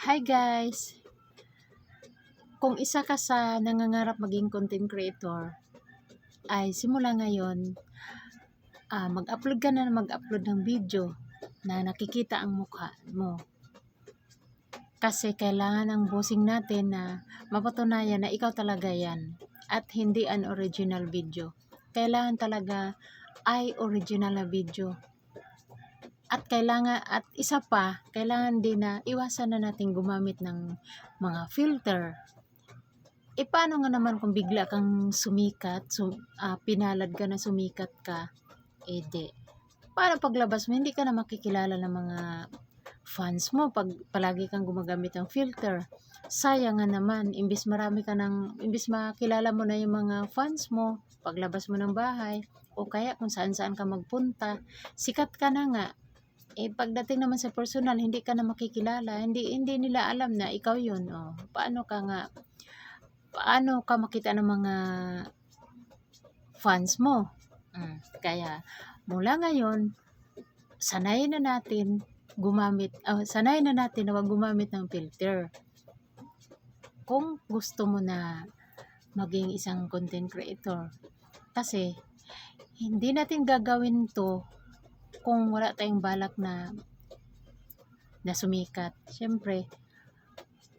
Hi guys! Kung isa ka sa nangangarap maging content creator, ay simula ngayon, ah, mag-upload ka na ng mag-upload ng video na nakikita ang mukha mo. Kasi kailangan ang bossing natin na mapatunayan na ikaw talaga yan at hindi an original video. Kailangan talaga ay original na video at kailangan at isa pa, kailangan din na iwasan na natin gumamit ng mga filter. E paano nga naman kung bigla kang sumikat, sum, ah, pinalad ka na sumikat ka, eh di. Paano paglabas mo, hindi ka na makikilala ng mga fans mo pag palagi kang gumagamit ng filter. Sayang nga naman, imbis marami ka ng, imbis makilala mo na yung mga fans mo, paglabas mo ng bahay, o kaya kung saan saan ka magpunta, sikat ka na nga, eh pagdating naman sa personal hindi ka na makikilala. Hindi hindi nila alam na ikaw yun oh. Paano ka nga paano ka makita ng mga fans mo? Mm. kaya mula ngayon sanayin na natin gumamit uh, sanayin na natin na wag gumamit ng filter. Kung gusto mo na maging isang content creator. Kasi hindi natin gagawin to kung wala tayong balak na na sumikat. Siyempre,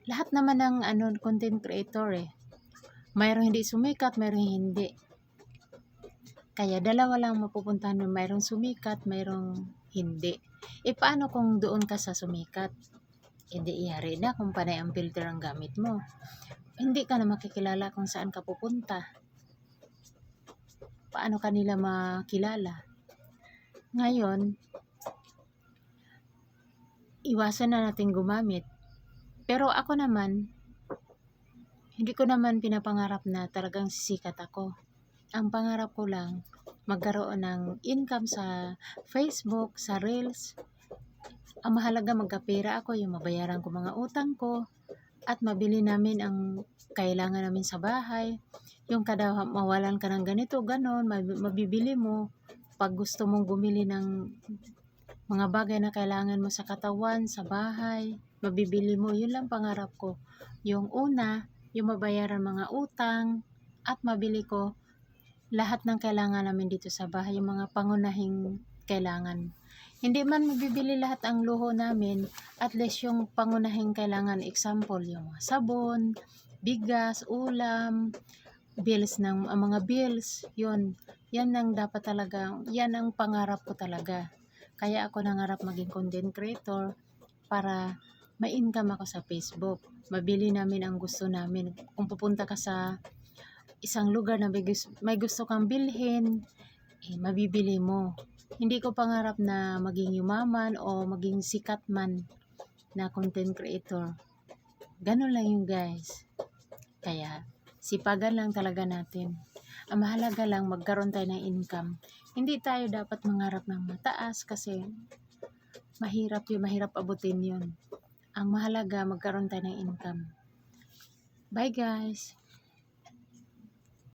lahat naman ng ano, content creator eh. Mayroong hindi sumikat, mayroong hindi. Kaya dalawa lang mapupuntahan mo, mayroong sumikat, mayroong hindi. E paano kung doon ka sa sumikat? Hindi iyari na kung panay ang filter ang gamit mo. Hindi ka na makikilala kung saan ka pupunta. Paano kanila makilala? Ngayon, iwasan na natin gumamit. Pero ako naman, hindi ko naman pinapangarap na talagang sisikat ako. Ang pangarap ko lang, magkaroon ng income sa Facebook, sa Reels. Ang mahalaga magkapera ako, yung mabayaran ko mga utang ko, at mabili namin ang kailangan namin sa bahay. Yung kada mawalan ka ng ganito, ganon, mabibili mo pag gusto mong bumili ng mga bagay na kailangan mo sa katawan, sa bahay, mabibili mo, yun lang pangarap ko. Yung una, yung mabayaran mga utang, at mabili ko lahat ng kailangan namin dito sa bahay, yung mga pangunahing kailangan. Hindi man mabibili lahat ang luho namin, at least yung pangunahing kailangan, example, yung sabon, bigas, ulam, bills ng ang mga bills, yun. Yan ang dapat talaga, yan ang pangarap ko talaga. Kaya ako nangarap maging content creator para ma-income ako sa Facebook. Mabili namin ang gusto namin. Kung pupunta ka sa isang lugar na may gusto, may gusto kang bilhin, eh, mabibili mo. Hindi ko pangarap na maging yumaman o maging sikat man na content creator. Ganun lang yung guys. Kaya, sipagan lang talaga natin. Ang mahalaga lang magkaroon tayo ng income. Hindi tayo dapat mangarap ng mataas kasi mahirap yung mahirap abutin yun. Ang mahalaga magkaroon tayo ng income. Bye guys!